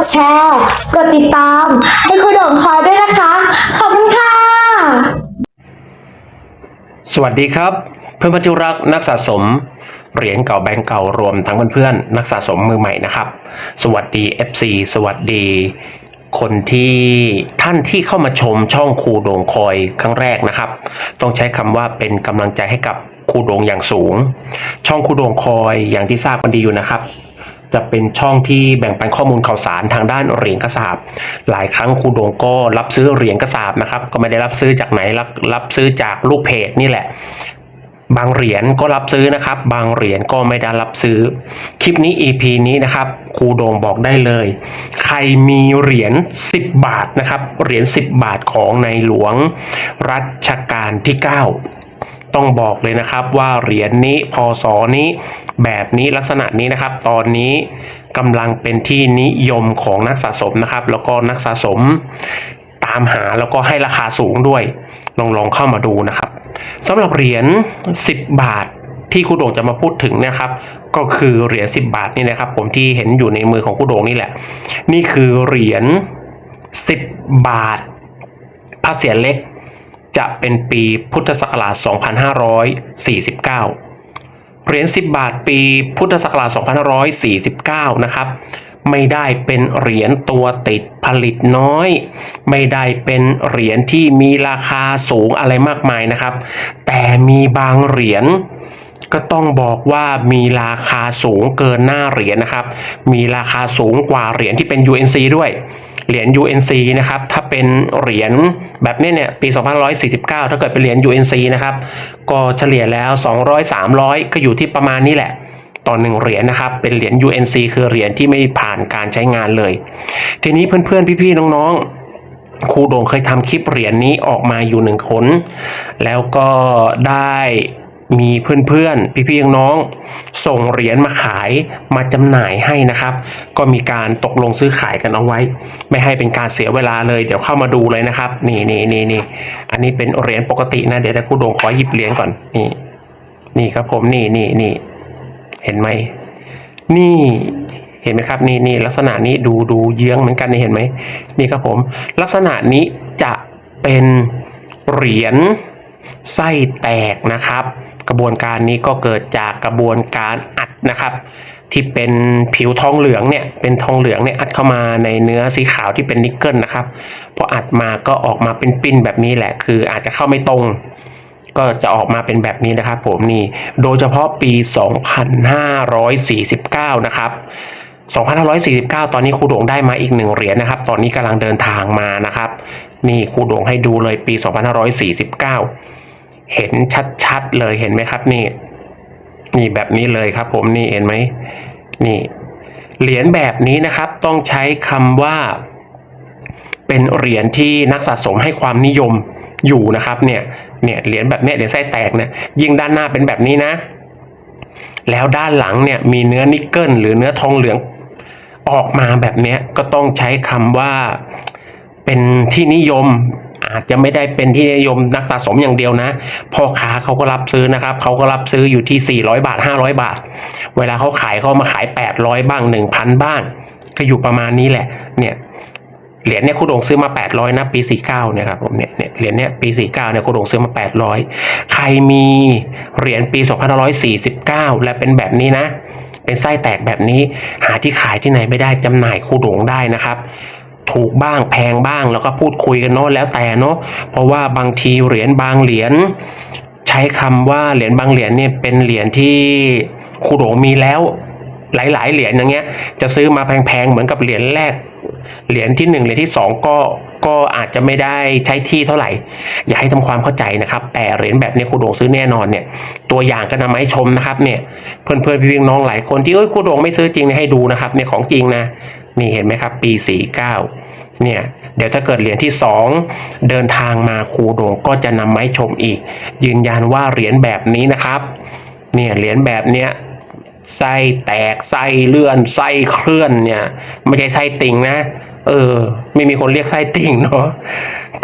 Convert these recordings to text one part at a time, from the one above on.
ดแชร์ กดติดตาม ให้ครูโด่งคอยด้วยนะคะ ขอบคุณค่ะ สวัสดีครับ เพื่อนๆที่รักนักสะสม เหรียญเก่าแบงก์เก่ารวมทั้งเพื่อนๆนักสะสมมือใหม่นะครับ สวัสดี FC สวัสดีคนที่ท่านที่เข้ามาชมช่องครูโด่งคอยครั้งแรกนะครับ ต้องใช้คำว่าเป็นกำลังใจให้กับครูโด่งอย่างสูง ช่องครูโด่งคอยอย่างที่ทราบกันดีอยู่นะครับ จะเป็นช่องที่แบ่งปันข้อมูลข่าวสารทางด้านเหรียญกระสาบหลายครั้งครูดงก็รับซื้อเหรียญกระสาบนะครับ ก็ไม่ได้รับซื้อจากไหนรับรับซื้อจากลูกเพจนี่แหละ บางเหรียญก็รับซื้อนะครับ บางเหรียญก็ไม่ได้รับซื้อ คลิปนี้ EP นี้นะครับครูโดงบอกได้เลย ใครมีเหรียญ10 บาทนะครับเหรียญ10 บาทของในหลวงรัชกาลที่ 9 ต้องบอกเลยนะครับว่าเหรียญนี้พศนี้ แบบนี้ลักษณะนี้นะครับ ตอนนี้กำลังเป็นที่นิยมของนักสะสมนะครับ แล้วก็นักสะสมตามหาแล้วก็ให้ราคาสูงด้วย ลองลองเข้ามาดูนะครับสำหรับเหรียญ10 บาทที่ครูโด่งจะมาพูดถึงนะครับ ก็คือเหรียญ10 บาทนี่นะครับ ผมที่เห็นอยู่ในมือของครูโด่งนี่แหละ นี่คือเหรียญ10 บาทพระเศียรเล็ก จะเป็นปีพุทธศักราช 2549 เหรียญ 10 บาทปีพุทธศักราช 2549 นะครับ ไม่ได้เป็นเหรียญตัวติดผลิตน้อย ไม่ได้เป็นเหรียญที่มีราคาสูงอะไรมากมายนะครับ แต่มีบางเหรียญก็ต้องบอกว่ามีราคาสูงเกินหน้าเหรียญนะครับ มีราคาสูงกว่าเหรียญที่เป็น UNC ด้วย เหรียญ UNC นะครับ ถ้าเป็นเหรียญแบบนี้เนี่ย ปี 2549 ถ้าเกิดเป็นเหรียญ UNC นะครับ ก็เฉลี่ยแล้ว 200 300 ก็อยู่ที่ประมาณนี้แหละต่อหนึ่งเหรียญนะครับ เป็นเหรียญ UNC คือเหรียญที่ไม่ผ่านการใช้งานเลย ทีนี้เพื่อนๆ พี่ๆ น้องๆครูโด่งเคยทำคลิปเหรียญนี้ออกมาอยู่หนึ่งคน แล้วก็ได้ มีเพื่อนๆ พี่ๆน้องๆส่งเหรียญมาขายมาจำหน่ายให้นะครับ ก็มีการตกลงซื้อขายกันเอาไว้ ไม่ให้เป็นการเสียเวลาเลย เดี๋ยวเข้ามาดูเลยนะครับ นี่นี่นี่นี่อันนี้เป็นเหรียญปกตินะ เดี๋ยวครูโด่งขอหยิบเหรียญก่อนนี่ นี่ครับผมนี่นี่นี่เห็นไหมนี่เห็นไหมครับนี่นี่ลักษณะนี้ดูดูเยื้องเหมือนกันนี่เห็นไหมนี่ครับผม ลักษณะนี้จะเป็นเหรียญ ไส้แตกนะครับ กระบวนการนี้ก็เกิดจากกระบวนการอัดนะครับ ที่เป็นผิวทองเหลืองเนี่ยเป็นทองเหลืองเนี่ยอัดเข้ามาในเนื้อสีขาวที่เป็นนิกเกิลนะครับพออัดมาก็ออกมาเป็นปิ้นแบบนี้แหละ คืออาจจะเข้าไม่ตรงก็จะออกมาเป็นแบบนี้นะครับผมนี่ โดยเฉพาะปี 2549 นะครับ 2549 ตอนนี้ครูโด่งได้มาอีกหนึ่งเหรียญนะครับ ตอนนี้กำลังเดินทางมานะครับ นี่ครูโด่งให้ดูเลยปี 2549 เห็นชัดๆเลยเห็นไหมครับนี่ นี่แบบนี้เลยครับ ผมนี่เห็นไหมนี่เหรียญแบบนี้นะครับต้องใช้คำว่า เป็นเหรียญที่นักสะสมให้ความนิยมอยู่นะครับ เนี่ยเนี่ยเหรียญแบบเนี้ยเหรียญไส้แตกเนี่ยยิ่งด้านหน้าเป็นแบบนี้นะ แล้วด้านหลังเนี่ยมีเนื้อนิกเกิลหรือเนื้อทองเหลืองออกมาแบบเนี้ยก็ต้องใช้คำว่า เป็นที่นิยมอาจจะไม่ได้เป็นที่นิยมนักสะสมอย่างเดียวนะ พ่อค้าเขาก็รับซื้อนะครับเขาก็รับซื้ออยู่ที่ 400 บาท 500 บาท เวลาเขาขายเขามาขาย 800 บ้าง 1,000 บ้าง ก็อยู่ประมาณนี้แหละเนี่ยเหรียญเนี่ยครูโด่งซื้อมา 800นะปี 49เนี่ยครับผมเนี่ยเนี่ยเหรียญเนี่ยปี 49เนี่ยครูโด่งซื้อมา 800 ใครมีเหรียญปี 2549 และเป็นแบบนี้นะ เป็นไส้แตกแบบนี้หาที่ขายที่ไหนไม่ได้จำหน่ายครูโด่งได้นะครับ ถูกบ้างแพงบ้างแล้วก็พูดคุยกันเนาะแล้วแต่เนาะเพราะว่าบางทีเหรียญบางเหรียญใช้คำว่าเหรียญบางเหรียญเนี่ยเป็นเหรียญที่ครูโดมีแล้วหลาย ๆ เหรียญอย่างเงี้ยจะซื้อมาแพง ๆ เหมือนกับเหรียญแรก เหรียญที่หนึ่งเหรียญที่สองก็ก็อาจจะไม่ได้ใช้ที่เท่าไหร่ อย่าให้ทำความเข้าใจนะครับ แต่เหรียญแบบนี้ครูโดงซื้อแน่นอนเนี่ย ตัวอย่างก็นำมาให้ชมนะครับเนี่ยเพื่อนเพื่อนๆพี่ๆน้องหลายคนที่เอ้ยครูโดงไม่ซื้อจริงให้ดูนะครับเนี่ยของจริงนะนี่เห็นไหมครับ ปีสี่ เนี่ยเดี๋ยวถ้าเกิดเหรียญที่สองเดินทางมาครูโดงก็จะนำไม้ชมอีก ยืนยันว่าเหรียญแบบนี้นะครับเนี่ยเหรียญแบบเนี้ยไส้แตกไส้เลื่อนไส้เคลื่อนเนี่ยไม่ใช่ไส้ติ่งนะ เออ ไม่มีคนเรียกไส้ติ่งเนาะ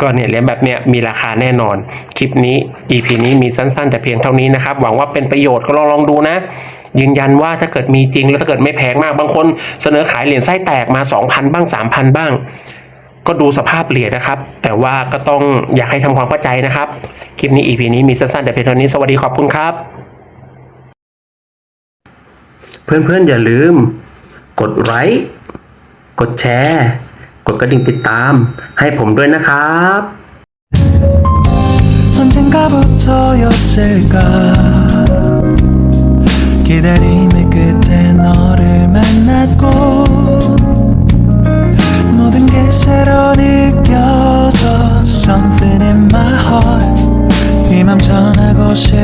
ก็เนี่ยเหรียญแบบเนี้ยมีราคาแน่นอน คลิปนี้ EP นี้มีสั้นๆ แต่เพียงเท่านี้นะครับ หวังว่าเป็นประโยชน์ก็ลองลองดูนะ ยืนยันว่าถ้าเกิดมีจริงแล้วถ้าเกิดไม่แพงมากบางคนเสนอขายเหรียญไส้แตกมา 2,000 บ้าง 3,000 บ้าง ก็ดูสภาพเหรียญนะครับ แต่ว่าก็ต้องอยากให้ทำความเข้าใจนะครับ คลิปนี้ EP นี้มีสั้นๆแต่เพียงเท่านี้สวัสดีขอบคุณครับ เพื่อนๆอย่าลืม กดไลค์กดแชร์ กดกระดิ่งติดตาม ให้ผมด้วยนะครับ 언젠가부터였을까 기다림의 끝에 너를 만났고 모든 게 새로 느껴져 Something in my heart 이맘 전하고 싶어